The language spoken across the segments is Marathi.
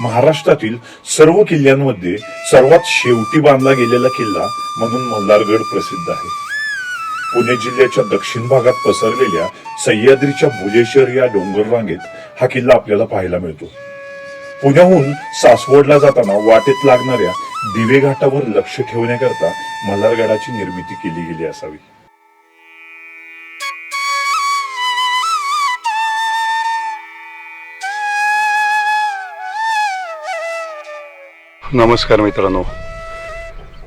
महाराष्ट्रातील सर्व किल्ल्यांमध्ये सर्वात शेवटी बांधला गेलेला किल्ला म्हणून मल्हारगड प्रसिद्ध आहे. पुणे जिल्ह्याच्या दक्षिण भागात पसरलेल्या सह्याद्रीच्या भुजेश्वर या डोंगर रांगेत हा किल्ला आपल्याला पाहायला मिळतो. पुण्याहून सासवडला जाताना वाटेत लागणाऱ्या दिवे घाटावर लक्ष ठेवण्याकरता मल्हारगडाची निर्मिती केली गेली असावी. नमस्कार मित्रांनो.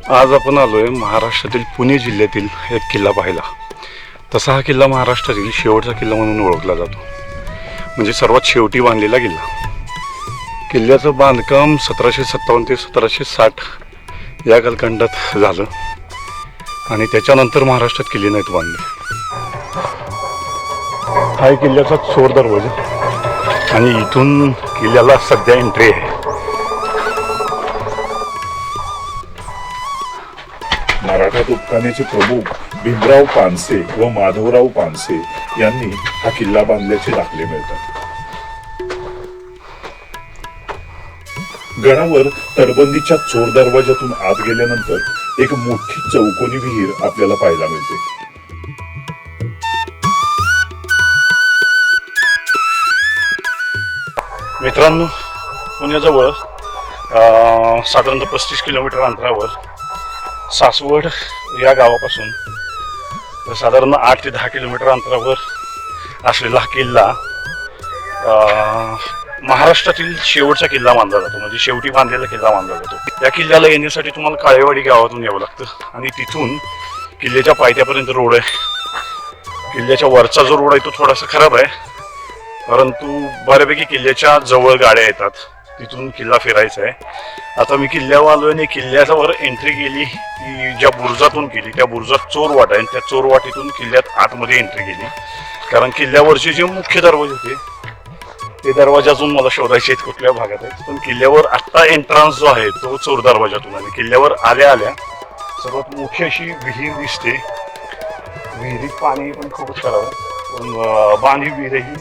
आज आपण आलो आहे महाराष्ट्रातील पुणे जिल्ह्यातील एक किल्ला पाहायला. तसा हा किल्ला महाराष्ट्रातील शेवटचा किल्ला म्हणून ओळखला जातो. म्हणजे सर्वात शेवटी बांधलेला किल्ला. किल्ल्याचं बांधकाम सतराशे सत्तावन्न ते सतराशे साठ या कालखंडात झालं. आणि त्याच्यानंतर महाराष्ट्रात किल्ले नाहीत बांधले. हा किल्ल्याचा चोर दरवाजा. आणि इथून किल्ल्याला सध्या एंट्री आहे. कारखान्याचे प्रमुख भीमराव पानसे व माधवराव पानसे यांनी हा किल्ला बांधल्याचे दाखले मिळतात. गडावर तरबंदीच्या चोर दरवाजातून आत गेल्यानंतर एक मोठी चौकोनी विहीर आपल्याला पाहायला मिळते. मित्रांनो पुण्याजवळ अं, साधारणतः पस्तीस किलोमीटर अंतरावर सासवड या गावापासून. साधारण आठ ते दहा किलोमीटर अंतरावर असलेला हा किल्ला महाराष्ट्रातील शेवटचा किल्ला मानला जातो. म्हणजे शेवटी बांधलेला किल्ला मानला जातो. या किल्ल्याला येण्यासाठी तुम्हाला काळेवाडी गावातून यावं लागतं. आणि तिथून किल्ल्याच्या पायथ्यापर्यंत रोड आहे. किल्ल्याच्या वरचा जो रोड आहे तो थोडासा खराब आहे. परंतु बऱ्यापैकी किल्ल्याच्या जवळ गाड्या येतात. तिथून किल्ला फिरायचा आहे. आता मी किल्ल्यावर आलो आणि किल्ल्यावर एंट्री केली ती ज्या बुरुजातून केली त्या बुरुजात चोर वाट आहे आणि त्या चोर वाटेतून किल्ल्यात आतमध्ये एंट्री केली. कारण किल्ल्यावरचे जे मुख्य दरवाजे होते ते दरवाजे अजून मला शोधायचे आहेत कुठल्या भागात आहे पण किल्ल्यावर आत्ता एंट्रान्स जो आहे तो चोर दरवाजातून आणि किल्ल्यावर आल्या आल्या सर्वात मोठी अशी विहीर दिसते. विहिरीत पाणी पण खूपच खराब आहे पण बांध बांधी विहीर ही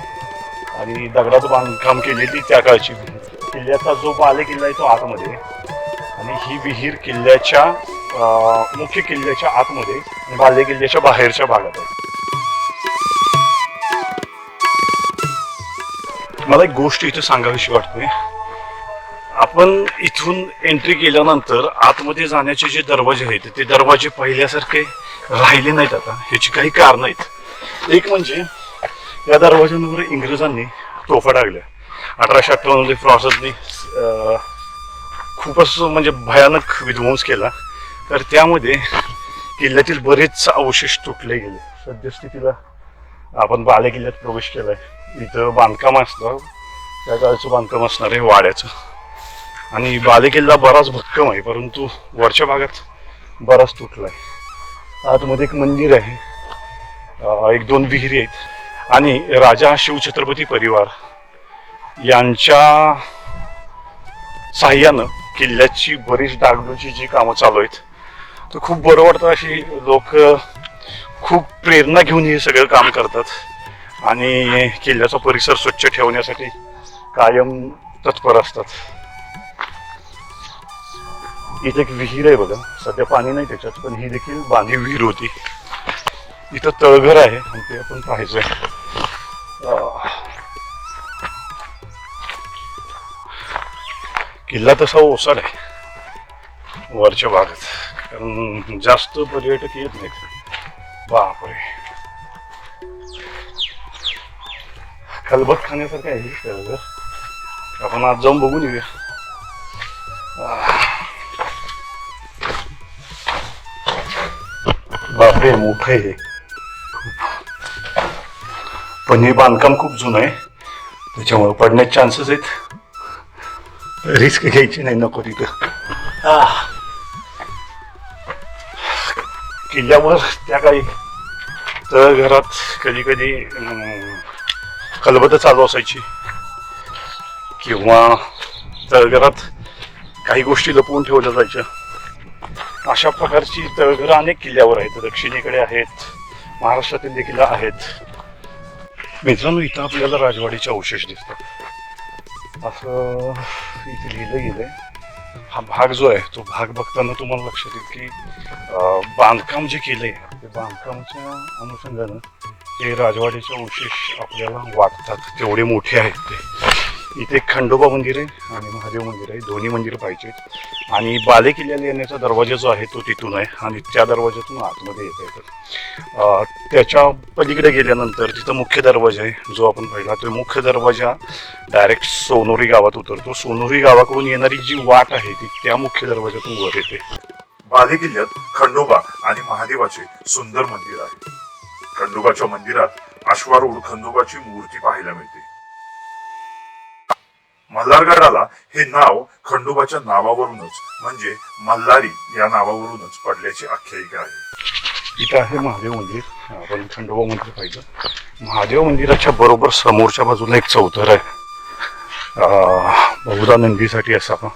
आणि दगडाचं बांधकाम केलेली त्या काळची विहीर. किल्ल्याचा जो बाले किल्ला आहे तो आतमध्ये. आणि ही विहीर किल्ल्याच्या मुख्य किल्ल्याच्या आतमध्ये बाले किल्ल्याच्या बाहेरच्या भागात आहे. मला एक गोष्ट इथे सांगावीशी वाटते. आपण इथून एंट्री केल्यानंतर आतमध्ये जाण्याचे जे दरवाजे आहेत ते दरवाजे पहिल्यासारखे राहिले नाहीत आता. ह्याची काही कारण आहेत. एक म्हणजे या दरवाज्यांवर इंग्रजांनी तोफा टाकल्या अठराशे अठ्ठावन्नमध्ये मध्ये खूपच म्हणजे भयानक विध्वंस केला. तर त्यामध्ये किल्ल्यातील बरेच अवशेष तुटले गेले. सद्यस्थितीला आपण बाले किल्ल्यात प्रवेश केलाय. इथं बांधकाम असतं. त्या काळचं बांधकाम असणार आहे वाड्याचं. आणि बाले किल्ला बराच भक्कम आहे परंतु वरच्या भागात बराच तुटला आहे आतमध्ये एक मंदिर आहे. एक दोन विहिरी आहेत. आणि राजा शिवछत्रपती परिवार. यांच्या साह्यानं किल्ल्याची बरीच डागडूची जी कामं चालू आहेत तर खूप बरं वाटतं अशी लोक खूप प्रेरणा घेऊन हे सगळं काम करतात आणि किल्ल्याचा परिसर स्वच्छ ठेवण्यासाठी कायम तत्पर असतात. इथे एक विहीर आहे बघा सध्या पाणी नाही त्याच्यात पण ही देखील बांधी विहीर होती. इथं तळघर आहे आणि ते आपण पाहायचं आहे किल्ला तसा ओसाड आहे. वरच्या भागात. कारण जास्त पर्यटक येत नाहीत. बापरे. खलबत खाण्यासारखं आहे आपण आज जाऊन बघून येऊया. बापरे मोठं आहे पण हे बांधकाम खूप जुनं आहे. त्याच्यामुळे पडण्याचे चान्सेस आहेत. रिस्क घ्यायची नाही नको तिथं. किल्ल्यावर त्या काही तळघरात कधी कधी खलबत चालू असायची. किंवा तळघरात काही गोष्टी लपवून ठेवल्या जायच्या. अशा प्रकारची तळघरं अनेक किल्ल्यावर आहेत. दक्षिणेकडे आहेत महाराष्ट्रातील देखील आहेत. मित्रांनो इथं आपल्याला राजवाडीचे अवशेष दिसतात. असं इथे लिहिलं गेलंय. हा भाग जो आहे तो भाग बघताना तुम्हाला लक्षात येईल की अं, बांधकाम जे केलंय ते बांधकामाच्या अनुषंगानं ते राजवाड्याचे अवशेष आपल्याला वाटतात. तेवढे मोठे आहेत ते. इथे एक खंडोबा मंदिर आहे आणि महादेव मंदिर आहे. दोन्ही मंदिर पाहिजे. आणि बाले किल्ल्याला येण्याचा दरवाजा जो आहे तो तिथून आहे आणि त्या दरवाज्यातून आतमध्ये येता येतं. त्याच्या पलीकडे गेल्यानंतर तिथं मुख्य दरवाजा आहे जो आपण पाहिला. तो मुख्य दरवाजा डायरेक्ट सोनोरी गावात उतरतो. सोनोरी गावाकडून येणारी जी वाट आहे ती त्या मुख्य दरवाजातून वर येते. बाले किल्ल्यात खंडोबा आणि महादेवाचे सुंदर मंदिर आहे. खंडोबाच्या मंदिरात अश्वारूढ खंडोबाची मूर्ती पाहायला मिळते. मल्हारगडाला हे नाव खंडोबाच्या नावावरूनच म्हणजे मल्हारी या नावावरूनच पडल्याची आख्यायिका आहे. इथं आहे महादेव मंदिर. आपण खंडोबा मंदिर पाहिलं. महादेव मंदिराच्या बरोबर समोरच्या बाजूला एक चौथर आहे. अं, बहुधा नंदीसाठी असावा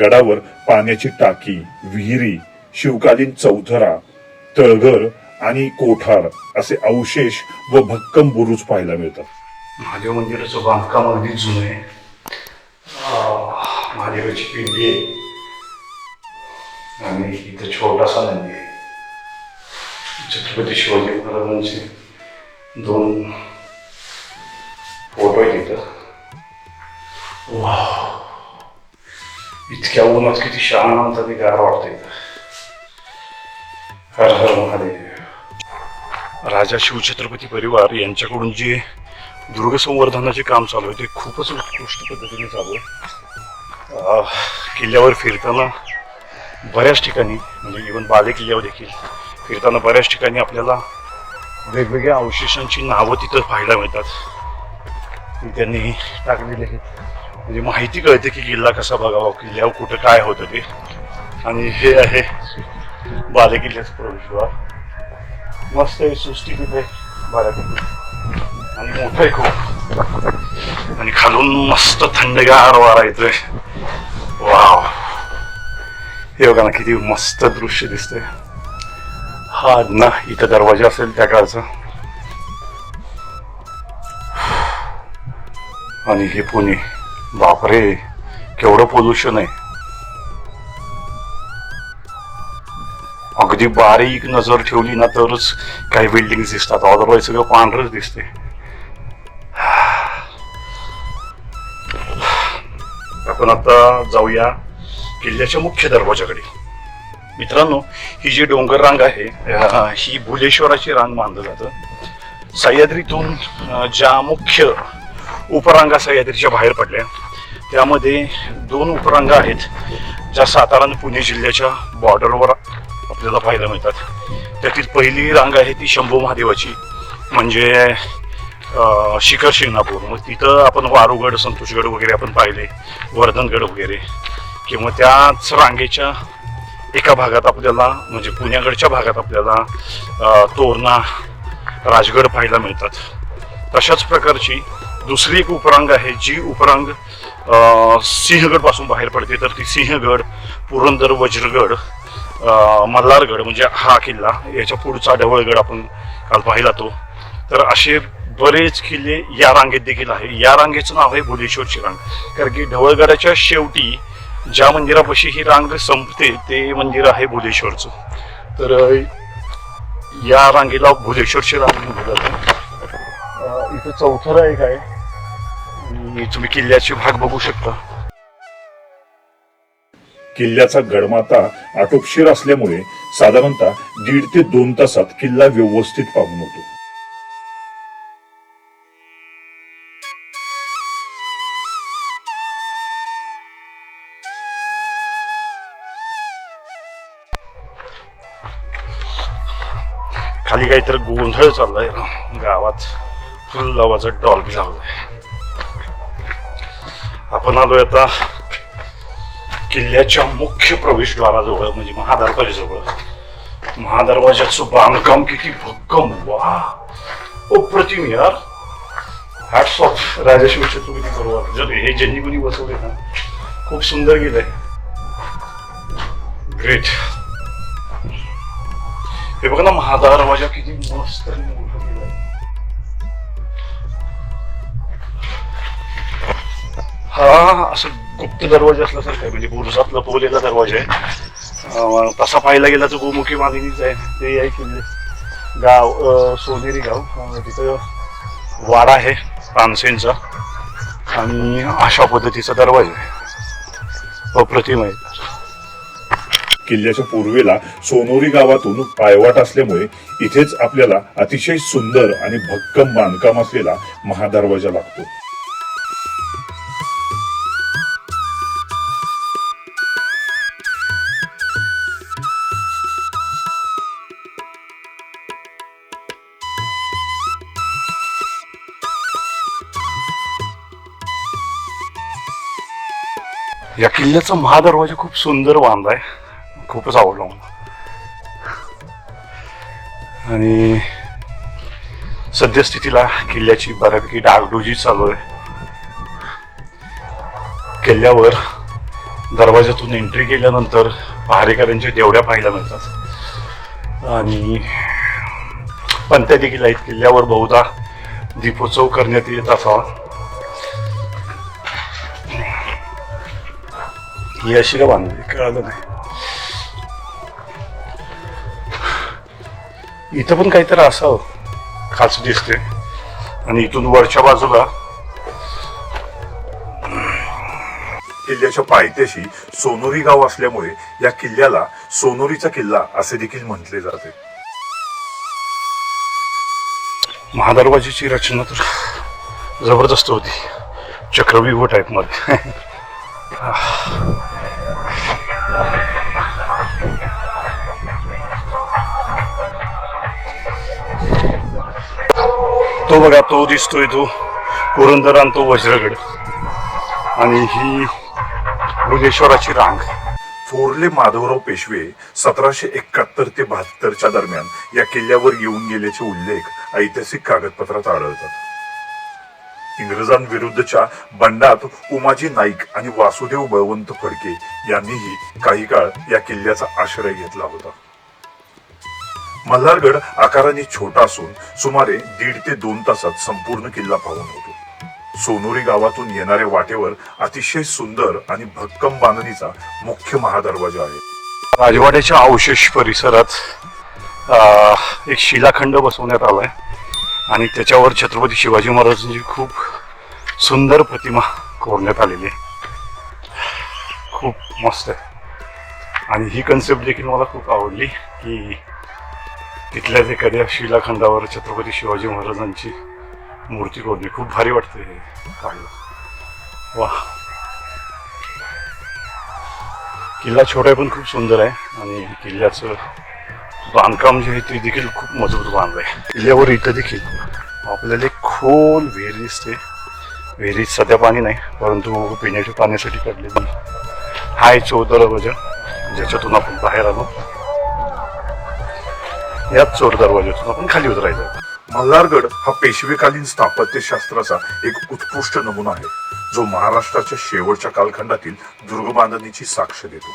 गडावर पाण्याची टाकी विहिरी शिवकालीन चौथरा तळघर आणि कोठार असे अवशेष व भक्कम बुरुज पाहायला मिळतात. महादेव मंदिराचं बांधकाम अगदी जुनं आहे. महादेवाची पिंडी आहे. आणि इथं छोटासा नंदी आहे. छत्रपती शिवाजी महाराजांचे दोन फोटो आहेत इथं. वा इतक्या उन्हात किती शांत ते गार वाटतं इथं. हर हर महादेव. राजा शिवछत्रपती परिवार यांच्याकडून जे दुर्ग संवर्धनाचे काम चालू आहे. ते खूपच उत्कृष्ट पद्धतीने चालू आहे. किल्ल्यावर फिरताना बऱ्याच ठिकाणी म्हणजे इवन बाले किल्ल्यावर देखील फिरताना बऱ्याच ठिकाणी आपल्याला वेगवेगळ्या अवशेषांची नावं तिथं पाहायला मिळतात. ती त्यांनी टाकलेली आहेत. म्हणजे माहिती कळते की किल्ला कसा बघावा किल्ल्यावर कुठं काय होतं ते. आणि हे आहे बाले किल्ल्याचं प्रवेशद्वार. मस्त आहे सृष्टी तिथे बऱ्यापैकी मोठं आहे खूप आणि खालून मस्त थंडगार वारा येतोय वाव हे बघा ना किती मस्त दृश्य दिसतंय हा ना इथं दरवाजा असेल त्या काळचा आणि हे पुणे बापरे केवढं पोल्युशन आहे अगदी बारीक नजर ठेवली ना तरच काही बिल्डिंग दिसतात अदरवाईज सगळं पांढरच दिसते आपण आता जाऊया किल्ल्याच्या मुख्य दरवाजाकडे. मित्रांनो ही जी डोंगर रांग आहे ही भुलेश्वराची रांग मानलं जातं. सह्याद्रीतून ज्या मुख्य उपरांगा सह्याद्रीच्या बाहेर पडल्या त्यामध्ये दोन उपरांगा आहेत ज्या सातारा आणि पुणे जिल्ह्याच्या बॉर्डरवर आपल्याला पाहायला मिळतात. त्यातील पहिली रांग आहे ती शंभू महादेवाची. म्हणजे शिखर शिंगणापूर. मग तिथं आपण वारुगड संतोषगड वगैरे आपण पाहिले वर्धनगड वगैरे. किंवा त्याच रांगेच्या एका भागात आपल्याला म्हणजे पुण्याकडच्या भागात आपल्याला तोरणा राजगड पाहायला मिळतात. तशाच प्रकारची दुसरी एक उपरांग आहे जी उपरांग सिंहगडपासून बाहेर पडते. तर ती सिंहगड पुरंदर वज्रगड मल्हारगड म्हणजे हा किल्ला याच्या पुढचा ढवळगड आपण काल पाहिला तो. तर असे बरेच किल्ले या रांगेत देखील आहे. या रांगेचं नाव आहे भुलेश्वरची रांग कारण की ढवळगडाच्या शेवटी ज्या मंदिरापाशी ही रांग संपते ते मंदिर आहे भुलेश्वरचं. तर या रांगेला भुलेश्वरची रांग म्हटलं जातं इथं चौथरा एक आहे. आणि तुम्ही किल्ल्याचे भाग बघू शकता. किल्ल्याचा गडमाता आटोपशीर असल्यामुळे साधारणतः दीड ते दोन तासात किल्ला व्यवस्थित पाहून होतो. काहीतरी गोंधळ चाललाय गावात फुल आवाजात डॉल्बी लावलाय आपण आलोय आता किल्ल्याच्या मुख्य प्रवेशद्वाराजवळ म्हणजे महादरवाजाजवळ महादरवाजाचं बांधकाम किती भक्कम. वा. अप्रतिम यार. हॅट्स ऑफ राजश्री छत्रपती बरोबर जर हे ज्यांनी कोणी बसवले ना खूप सुंदर गेलंय. ग्रेट हे बघा ना महादरवाजा किती मस्त आणि मोठा हा असं गुप्त दरवाजा असल्यासारखं आहे. म्हणजे पुरुषातला लपवलेला दरवाजा आहे. तसा पाहायला गेला तर गोमुखी मागणीच आहे. ते आहे किल्ले गाव सोनेरी गाव. तिथं वाडा आहे तानसेनचा आणि अशा पद्धतीचा दरवाजा आहे. अप्रतिम आहे. किल्ल्याच्या पूर्वेला सोनोरी गावातून पायवाट असल्यामुळे इथेच आपल्याला अतिशय सुंदर आणि भक्कम बांधकाम असलेला महादरवाजा लागतो. या किल्ल्याचा महादरवाजा खूप सुंदर बांधलाय. खूपच आवडला मला आणि सद्यस्थितीला किल्ल्याची बऱ्यापैकी डागडुजी चालू आहे. किल्ल्यावर दरवाज्यातून एंट्री केल्यानंतर पहारेकऱ्यांच्या देवड्या पाहायला मिळतात. आणि पंत्या देखील आहेत. किल्ल्यावर बहुधा दीपोत्सव करण्यात येत असावा. ही अशी का बांधली कळालं नाही. इथं पण काहीतरी असावं. खाच दिसते आणि इथून वरच्या बाजूला किल्ल्याच्या पायथ्याशी सोनोरी गाव असल्यामुळे या किल्ल्याला सोनोरीचा किल्ला असे देखील म्हटले जाते. महादरवाजीची रचना तर जबरदस्त होती. चक्रव्यूह टाईप तो बघा तो दिसतोय तो पुरंदर आणि तो वज्रगड. आणि ही भुलेश्वराची रांग. थोरले माधवराव पेशवे सतराशे एकाहत्तर ते बहात्तरच्या दरम्यान या किल्ल्यावर येऊन गेल्याचे उल्लेख ऐतिहासिक कागदपत्रात आढळतात. इंग्रजांविरुद्धच्या बंडात उमाजी नाईक आणि वासुदेव बळवंत फडके यांनीही काही काळ या किल्ल्याचा आश्रय घेतला होता. मल्हारगड आकाराने छोटा असून सुमारे दीड ते दोन तासात संपूर्ण किल्ला पाहून होतो. सोनोरी गावातून येणाऱ्या वाटेवर अतिशय सुंदर आणि भक्कम बांधणीचा मुख्य महादरवाजा आहे. राजवाड्याच्या अवशेष परिसरात एक शिलाखंड बसवण्यात आलाय. आणि त्याच्यावर छत्रपती शिवाजी महाराजांची खूप सुंदर प्रतिमा कोरण्यात आलेली आहे. खूप मस्त आहे. आणि ही कन्सेप्ट देखील मला खूप आवडली की तिथल्याच एखाद्या शिलाखंडावर छत्रपती शिवाजी महाराजांची मूर्ती कोरणे. खूप भारी वाटते हे काढलं. वा. किल्ला छोटा आहे पण खूप सुंदर आहे आणि किल्ल्याचं बांधकाम जे आहे ते देखील खूप मजबूत बांधलं आहे. किल्ल्यावर इथं देखील आपल्याला एक खोल विहीर दिसते. विहिरीत सध्या पाणी नाही परंतु पिण्याच्या पाण्यासाठी काढलेली हाय चौदा दरवाजा ज्याच्यातून आपण बाहेर आलो. याच चोर दरवाज्यातून आपण खाली उतरायचं मल्हारगड हा पेशवेकालीन स्थापत्यशास्त्राचा एक उत्कृष्ट नमुना आहे जो महाराष्ट्राच्या शेवटच्या कालखंडातील दुर्ग बांधणीची साक्ष देतो.